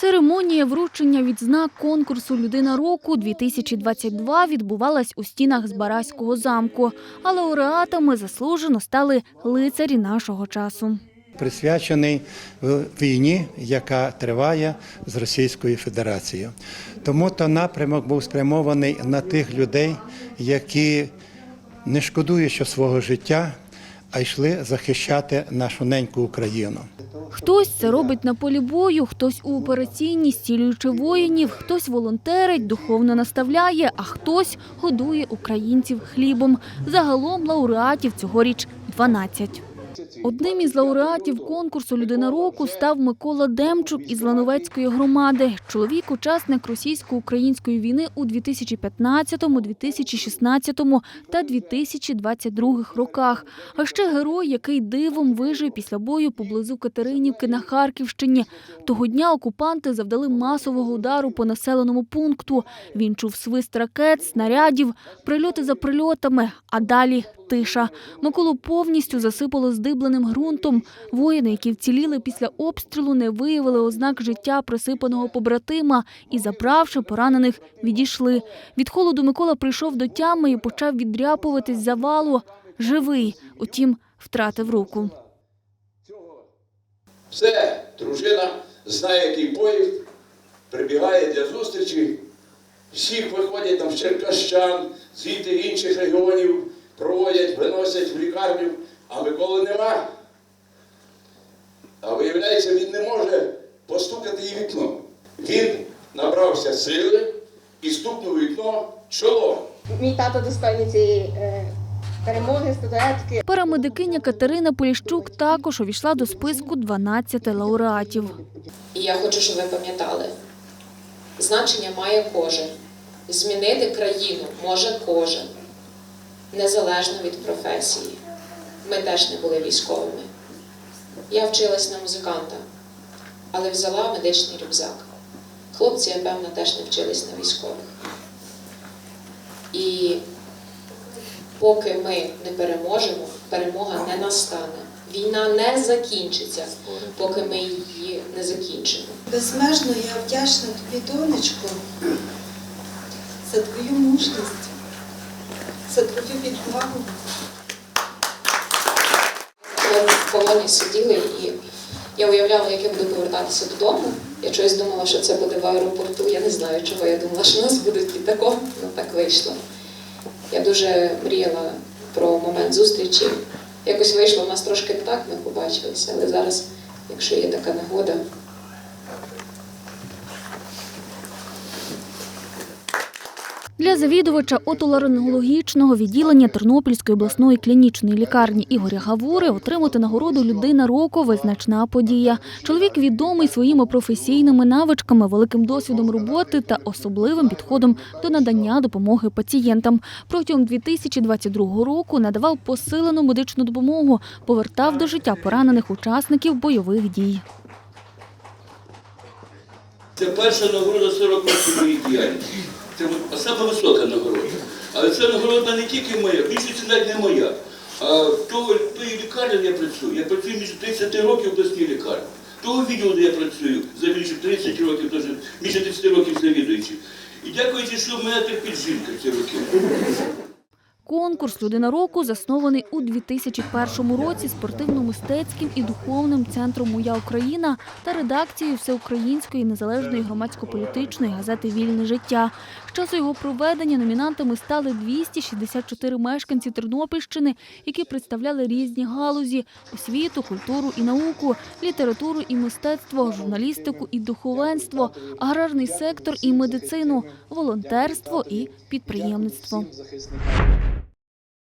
Церемонія вручення відзнак конкурсу Людина року 2022 відбувалась у стінах Збаразького замку. А лауреатами заслужено стали лицарі нашого часу. присвячений війні, яка триває з Російською Федерацією. Тому то напрямок був спрямований на тих людей, які не шкодуючи свого життя, а йшли захищати нашу неньку Україну. Хтось це робить на полі бою, хтось у операційній, стілюючи воїнів, хтось волонтерить, духовно наставляє, а хтось годує українців хлібом. Загалом лауреатів цьогоріч 12. Одним із лауреатів конкурсу Людина року став Микола Демчук із Лановецької громади. Чоловік учасник російсько-української війни у 2015, 2016 та 2022 роках. А ще герой, який дивом вижив після бою поблизу Катеринівки на Харківщині. Того дня окупанти завдали масового удару по населеному пункту. Він чув свист ракет, снарядів, прильоти за прильотами, а далі тиша. Миколу повністю засипало здибленим ґрунтом. Воїни, які вціліли після обстрілу, не виявили ознак життя присипаного побратима і, забравши поранених, відійшли. Від холоду Микола прийшов до тями і почав віддряпуватись з завалу. Живий, утім, втратив руку. Все, дружина знає, який поїзд, прибігає для зустрічі. Всіх виходять там з Черкащан, звідти інших регіонів, проводять, виносять в лікарню, а Миколи нема. А виявляється, він не може постукати їй вікно. Він набрався сили і стукнув вікно чолом. Мій тато достойний цієї е, перемоги, статуетки. Парамедикиня Катерина Поліщук також увійшла до списку 12 лауреатів. І я хочу, щоб ви пам'ятали, значення має кожен. Змінити країну може кожен, незалежно від професії. Ми теж не були військовими. Я вчилась на музиканта, але взяла медичний рюкзак. Хлопці, я певно, теж не вчились на військових. І поки ми не переможемо, перемога не настане. Війна не закінчиться, поки ми її не закінчимо. Безмежно я вдячна тобі, донечко, за твою мужність, за твою відвагу. Полоні сиділи, і я уявляла, як я буду повертатися додому. Я чогось думала, що це буде в аеропорту. Я не знаю, чого я думала, що нас будуть літаком. Ну так вийшло. Я дуже мріяла про момент зустрічі. Якось вийшло в нас трошки так, ми побачилися, але зараз, якщо є така нагода, Для завідувача отоларингологічного відділення Тернопільської обласної клінічної лікарні Ігоря Гавури отримати нагороду людина року визначна подія. Чоловік відомий своїми професійними навичками, великим досвідом роботи та особливим підходом до надання допомоги пацієнтам. Протягом 2022 року надавав посилену медичну допомогу, повертав до життя поранених учасників бойових дій. Це перша нагорода 40 років діяльності. Це саме висока нагорода. Але це нагорода не тільки моя, більше це навіть не моя. А того, тої лікарні, я працюю. Я працюю між 30 років в обласній лікарні. Того відділу, де я працюю, за більше 30 років, тож, більше 30 років завідуючи. І дякуючи, що в мене терпить жінка ці роки. Конкурс Людина року заснований у 2001 році спортивно-мистецьким і духовним центром Моя Україна та редакцією Всеукраїнської незалежної громадсько-політичної газети Вільне життя. З часу його проведення номінантами стали 264 мешканці Тернопільщини, які представляли різні галузі освіту, культуру і науку, літературу і мистецтво, журналістику і духовенство, аграрний сектор і медицину, волонтерство і підприємництво.